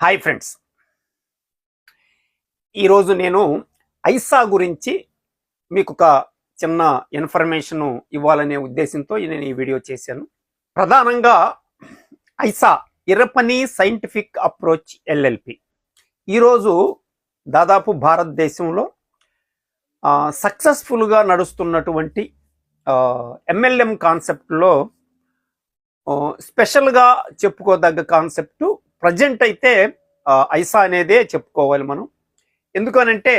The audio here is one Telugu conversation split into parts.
హాయ్ ఫ్రెండ్స్ ఈరోజు నేను ఐసా గురించి మీకు ఒక చిన్న ఇన్ఫర్మేషన్ ఇవ్వాలనే ఉద్దేశంతో నేను ఈ వీడియో చేశాను. ప్రధానంగా ఐసా ఇరపని సైంటిఫిక్ అప్రోచ్ ఎల్ఎల్పి ఈరోజు దాదాపు భారతదేశంలో సక్సెస్ఫుల్గా నడుస్తున్నటువంటి ఎంఎల్ఎం కాన్సెప్ట్లో స్పెషల్గా చెప్పుకోదగ్గ కాన్సెప్టు ప్రజెంట్ అయితే ఐసా అనేదే చెప్పుకోవాలి మనం. ఎందుకనంటే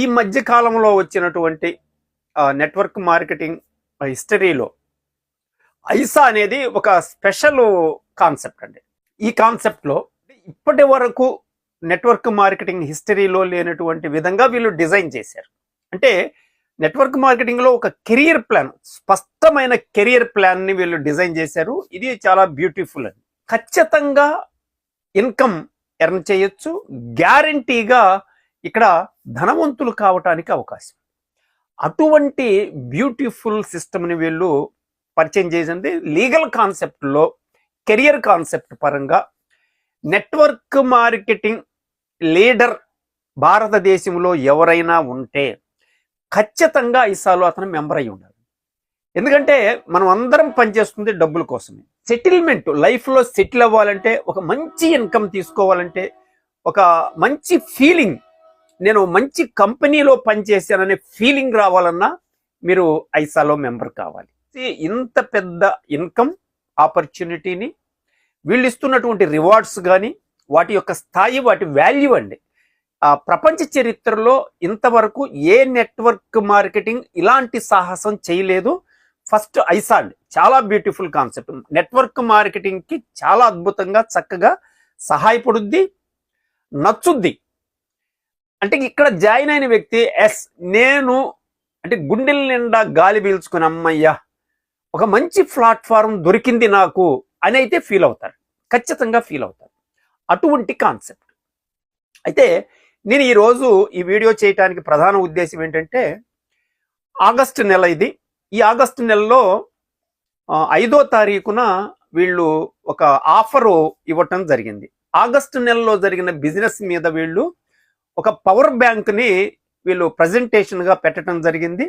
ఈ మధ్య కాలంలో వచ్చినటువంటి నెట్వర్క్ మార్కెటింగ్ హిస్టరీలో ఐసా అనేది ఒక స్పెషల్ కాన్సెప్ట్ అండి. ఈ కాన్సెప్ట్లో ఇప్పటి వరకు నెట్వర్క్ మార్కెటింగ్ హిస్టరీలో లేనటువంటి విధంగా వీళ్ళు డిజైన్ చేశారు. అంటే నెట్వర్క్ మార్కెటింగ్లో ఒక కెరియర్ ప్లాన్ స్పష్టమైన కెరియర్ ప్లాన్ని వీళ్ళు డిజైన్ చేశారు. ఇది చాలా బ్యూటిఫుల్ అండి. ఖచ్చితంగా ఇన్కమ్ ఎర్న్ చేయొచ్చు గ్యారంటీగా ఇక్కడ ధనవంతులు కావటానికి అవకాశం. అటువంటి బ్యూటిఫుల్ సిస్టమ్ని వీళ్ళు పరిచయం చేసింది లీగల్ కాన్సెప్ట్లో కెరియర్ కాన్సెప్ట్ పరంగా. నెట్వర్క్ మార్కెటింగ్ లీడర్ భారతదేశంలో ఎవరైనా ఉంటే ఖచ్చితంగా ఐసాలో అతను మెంబర్ అయి ఉండాలి. ఎందుకంటే మనం అందరం పనిచేస్తుంది డబ్బుల కోసమే. సెటిల్మెంట్ లైఫ్లో సెటిల్ అవ్వాలంటే ఒక మంచి ఇన్కమ్ తీసుకోవాలంటే ఒక మంచి ఫీలింగ్ నేను మంచి కంపెనీలో పనిచేశాననే ఫీలింగ్ రావాలన్నా మీరు ఐసాలో మెంబర్ కావాలి. ఇంత పెద్ద ఇన్కమ్ ఆపర్చునిటీని వీళ్ళు ఇస్తున్నటువంటి రివార్డ్స్ కానీ వాటి యొక్క స్థాయి వాటి వాల్యూ అండి. ఆ ప్రపంచ చరిత్రలో ఇంతవరకు ఏ నెట్వర్క్ మార్కెటింగ్ ఇలాంటి సాహసం చేయలేదు. ఫస్ట్ ఐసా అండి. చాలా బ్యూటిఫుల్ కాన్సెప్ట్ నెట్వర్క్ మార్కెటింగ్కి చాలా అద్భుతంగా చక్కగా సహాయపడుద్ది నచ్చుద్ది. అంటే ఇక్కడ జాయిన్ అయిన వ్యక్తి ఎస్ నేను అంటే గుండెల నిండా గాలి పీల్చుకుని అమ్మయ్యా ఒక మంచి ప్లాట్ఫారం దొరికింది నాకు అని అయితే ఫీల్ అవుతారు. ఖచ్చితంగా ఫీల్ అవుతారు. అటువంటి కాన్సెప్ట్ అయితే నేను ఈరోజు ఈ వీడియో చేయటానికి ప్రధాన ఉద్దేశం ఏంటంటే ఆగస్టు నెల ఇది. ఈ ఆగస్టు నెలలో ఐదో తారీఖున వీళ్ళు ఒక ఆఫరు ఇవ్వటం జరిగింది. ఆగస్టు నెలలో జరిగిన బిజినెస్ మీద వీళ్ళు ఒక పవర్ బ్యాంక్ని వీళ్ళు ప్రజెంటేషన్గా పెట్టడం జరిగింది.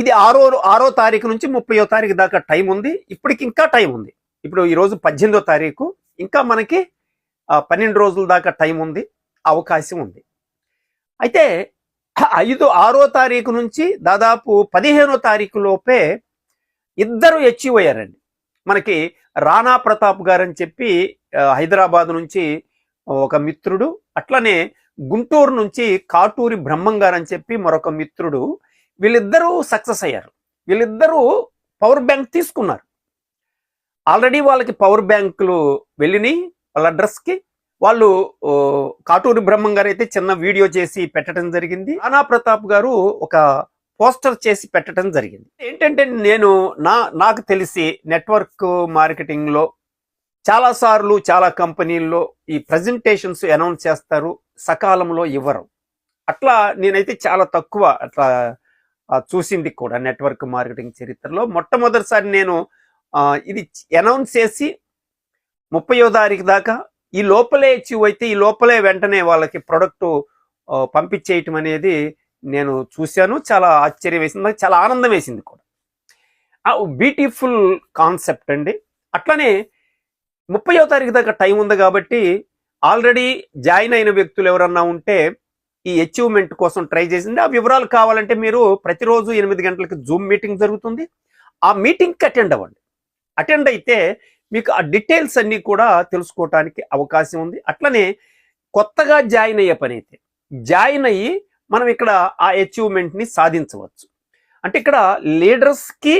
ఇది ఆరో ఆరో తారీఖు నుంచి ముప్పయో తారీఖు దాకా టైం ఉంది. ఇప్పటికి ఇంకా టైం ఉంది. ఇప్పుడు ఈరోజు పద్దెనిమిదో తారీఖు. ఇంకా మనకి పన్నెండు రోజుల దాకా టైం ఉంది. అవకాశం ఉంది. అయితే ఐదు ఆరో తారీఖు నుంచి దాదాపు పదిహేనో తారీఖు లోపే ఇద్దరు అచీవ్ అయ్యారండి. మనకి రాణా ప్రతాప్ గారు అని చెప్పి హైదరాబాద్ నుంచి ఒక మిత్రుడు అట్లనే గుంటూరు నుంచి కాటూరి బ్రహ్మం గారు అని చెప్పి మరొక మిత్రుడు వీళ్ళిద్దరూ సక్సెస్ అయ్యారు. వీళ్ళిద్దరూ పవర్ బ్యాంక్ తీసుకున్నారు. ఆల్రెడీ వాళ్ళకి పవర్ బ్యాంకులు వెళ్ళినాయి వాళ్ళ అడ్రస్కి వాళ్ళు కాటూరి బ్రహ్మం గారు అయితే చిన్న వీడియో చేసి పెట్టడం జరిగింది. రాణా ప్రతాప్ గారు ఒక పోస్టర్ చేసి పెట్టడం జరిగింది. ఏంటంటే నేను నా నాకు తెలిసి నెట్వర్క్ మార్కెటింగ్లో చాలాసార్లు చాలా సార్లు చాలా కంపెనీల్లో ఈ ప్రజెంటేషన్స్ అనౌన్స్ చేస్తారు సకాలంలో ఇవ్వరు. అట్లా నేనైతే చాలా తక్కువ అట్లా చూసింది కూడా నెట్వర్క్ మార్కెటింగ్ చరిత్రలో. మొట్టమొదటిసారి నేను ఇది అనౌన్స్ చేసి ముప్పయో తారీఖు దాకా ఈ లోపలే అచీవ్ అయితే ఈ లోపలే వెంటనే వాళ్ళకి ప్రొడక్ట్ పంపించేయటం అనేది నేను చూశాను చాలా ఆశ్చర్యం వేసింది నాకు చాలా ఆనందం వేసింది కూడా. ఆ బ్యూటిఫుల్ కాన్సెప్ట్ అండి. అట్లనే ముప్పయో తారీఖు దాకా టైం ఉంది కాబట్టి ఆల్రెడీ జాయిన్ అయిన వ్యక్తులు ఎవరన్నా ఉంటే ఈ అచీవ్మెంట్ కోసం ట్రై చేసింది. ఆ వివరాలు కావాలంటే మీరు ప్రతిరోజు ఎనిమిది గంటలకి జూమ్ మీటింగ్ జరుగుతుంది. ఆ మీటింగ్కి అటెండ్ అవ్వండి. అటెండ్ అయితే మీకు ఆ డీటెయిల్స్ అన్నీ కూడా తెలుసుకోవటానికి అవకాశం ఉంది. అట్లనే కొత్తగా జాయిన్ అయ్యే పని అయితే జాయిన్ అయ్యి మనం ఇక్కడ ఆ అచీవ్మెంట్ని సాధించవచ్చు. అంటే ఇక్కడ లీడర్స్కి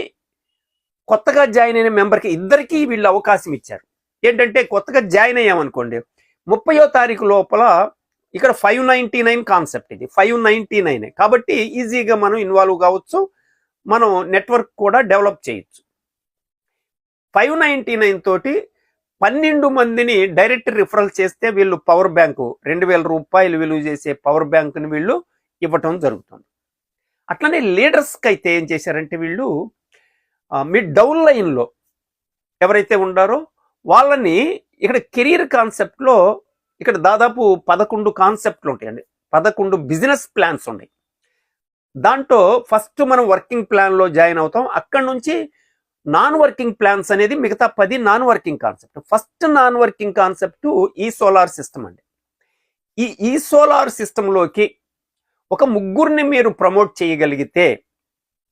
కొత్తగా జాయిన్ అయిన మెంబర్కి ఇద్దరికీ వీళ్ళు అవకాశం ఇచ్చారు. ఏంటంటే కొత్తగా జాయిన్ అయ్యామనుకోండి ముప్పయో తారీఖు లోపల ఇక్కడ ఫైవ్ నైంటీ నైన్ కాన్సెప్ట్ ఇది ఫైవ్ నైంటీ నైన్ కాబట్టి ఈజీగా మనం ఇన్వాల్వ్ కావచ్చు మనం నెట్వర్క్ కూడా డెవలప్ చేయొచ్చు. ఫైవ్ నైంటీ నైన్ తోటి పన్నెండు మందిని డైరెక్ట్ రిఫరల్ చేస్తే వీళ్ళు పవర్ బ్యాంకు రెండు వేల రూపాయలు విలువ చేసే పవర్ బ్యాంకుని వీళ్ళు ఇవ్వటం జరుగుతుంది. అట్లనే లీడర్స్కి అయితే ఏం చేశారంటే వీళ్ళు మీ డౌన్ లైన్లో ఎవరైతే ఉండారో వాళ్ళని ఇక్కడ కెరీర్ కాన్సెప్ట్లో ఇక్కడ దాదాపు పదకొండు కాన్సెప్ట్లు ఉంటాయండి. పదకొండు బిజినెస్ ప్లాన్స్ ఉన్నాయి. దాంట్లో ఫస్ట్ మనం వర్కింగ్ ప్లాన్లో జాయిన్ అవుతాం. అక్కడి నుంచి నాన్ వర్కింగ్ ప్లాన్స్ అనేది మిగతా పది non working concept first non working concept ఈ సోలార్ సిస్టమ్ అండి. ఈ ఈ సోలార్ సిస్టంలోకి ఒక ముగ్గురిని మీరు ప్రమోట్ చేయగలిగితే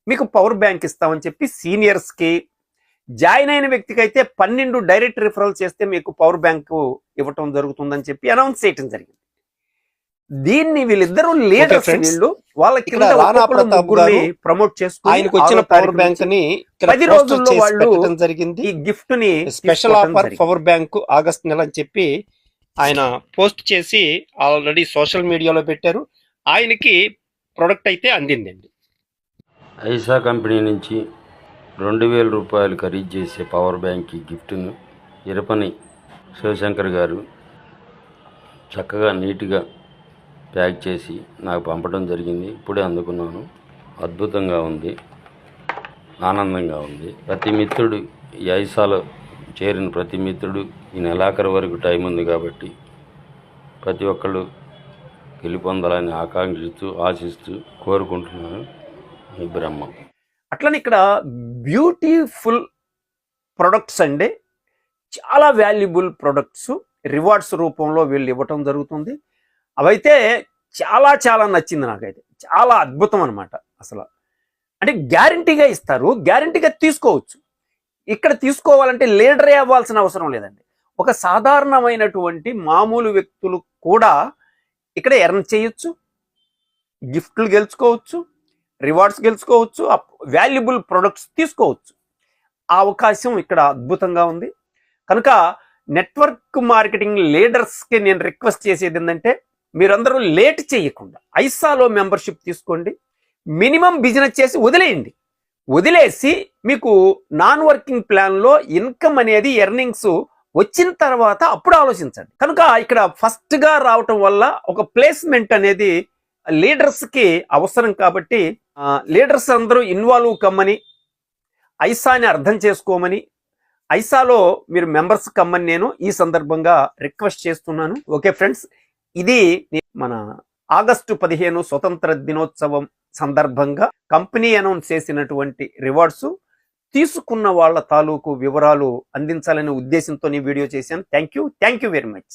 మీకు పవర్ బ్యాంక్ ఇస్తామని చెప్పి సీనియర్స్కి జాయిన్ అయిన వ్యక్తికి అయితే పన్నెండు డైరెక్ట్ రిఫరల్ చేస్తే మీకు పవర్ బ్యాంక్ ఇవ్వటం జరుగుతుందని చెప్పి అనౌన్స్ చేయటం జరిగింది దీన్ని వీళ్ళిద్దరూ లీడర్స్. వీళ్ళు వాళ్ళ కింద ఇక్కడ రాణా ఒక్కొక్కరు ప్రతాప్ ముగ్గురిని గారు ప్రమోట్ చేసుకుని వచ్చిన పవర్ బ్యాంక్ని పది రోజుల్లో చేసి వాళ్ళు జరిగింది ఈ గిఫ్ట్ని special offer. Power bank August నెల అని చెప్పి ఆయన పోస్ట్ చేసి ఆల్రెడీ సోషల్ మీడియాలో పెట్టారు ఆయనకి ప్రొడక్ట్ అయితే అందిందండి. ఐసా కంపెనీ నుంచి రెండు వేల రూపాయలు ఖరీదు చేసే పవర్ బ్యాంక్ గిఫ్ట్ను ఇరపని శివశంకర్ గారు చక్కగా నీట్గా ప్యాక్ చేసి నాకు పంపడం జరిగింది. ఇప్పుడే అందుకున్నాను. అద్భుతంగా ఉంది. ఆనందంగా ఉంది. ప్రతి మిత్రుడు ఈ ఐసాలో చేరిన ప్రతి మిత్రుడు ఈ నెలాఖరు వరకు టైం ఉంది కాబట్టి ప్రతి ఒక్కళ్ళు పొందాలని ఆకాంక్షిస్తూ ఆశిస్తూ కోరుకుంటున్నాను బ్రహ్మ. అట్లనే ఇక్కడ బ్యూటిఫుల్ ప్రొడక్ట్స్ అండి. చాలా వాల్యుబుల్ ప్రొడక్ట్స్. రివార్డ్స్ రూపంలో వీళ్ళు ఇవ్వటం జరుగుతుంది. అవైతే చాలా చాలా నచ్చింది నాకైతే. చాలా అద్భుతం అనమాట అసలు. అంటే గ్యారంటీగా ఇస్తారు. గ్యారంటీగా తీసుకోవచ్చు. ఇక్కడ తీసుకోవాలంటే లీడరే అవ్వాల్సిన అవసరం లేదండి. ఒక సాధారణమైనటువంటి మామూలు వ్యక్తులు కూడా ఇక్కడ ఎర్న్ చేయొచ్చు గిఫ్ట్లు గెలుచుకోవచ్చు రివార్డ్స్ గెలుచుకోవచ్చు వాల్యుబుల్ ప్రొడక్ట్స్ తీసుకోవచ్చు. ఆ అవకాశం ఇక్కడ అద్భుతంగా ఉంది. కనుక నెట్వర్క్ మార్కెటింగ్ లీడర్స్కి నేను రిక్వెస్ట్ చేసేది ఏంటంటే మీరందరూ లేట్ చేయకుండా ఐసాలో మెంబర్షిప్ తీసుకోండి. మినిమం బిజినెస్ చేసి వదిలేయండి. వదిలేసి మీకు నాన్ వర్కింగ్ ప్లాన్లో ఇన్కమ్ అనేది ఎర్నింగ్స్ వచ్చిన తర్వాత అప్పుడు ఆలోచించండి. కనుక ఇక్కడ ఫస్ట్గా రావటం వల్ల ఒక ప్లేస్మెంట్ అనేది లీడర్స్కి అవసరం కాబట్టి లీడర్స్ అందరూ ఇన్వాల్వ్ కమ్మని ఐసాని అర్థం చేసుకోమని ఐసాలో మీరు మెంబర్స్ కమ్మని నేను ఈ సందర్భంగా రిక్వెస్ట్ చేస్తున్నాను. ఓకే ఫ్రెండ్స్ ఇది మన ఆగస్టు పదిహేను స్వతంత్ర దినోత్సవం సందర్భంగా కంపెనీ అనౌన్స్ చేసినటువంటి రివార్డ్స్ తీసుకున్న వాళ్ళ తాలూకు వివరాలు అందించాలనే ఉద్దేశంతో నేను వీడియో చేశాను. Thank you thank you very much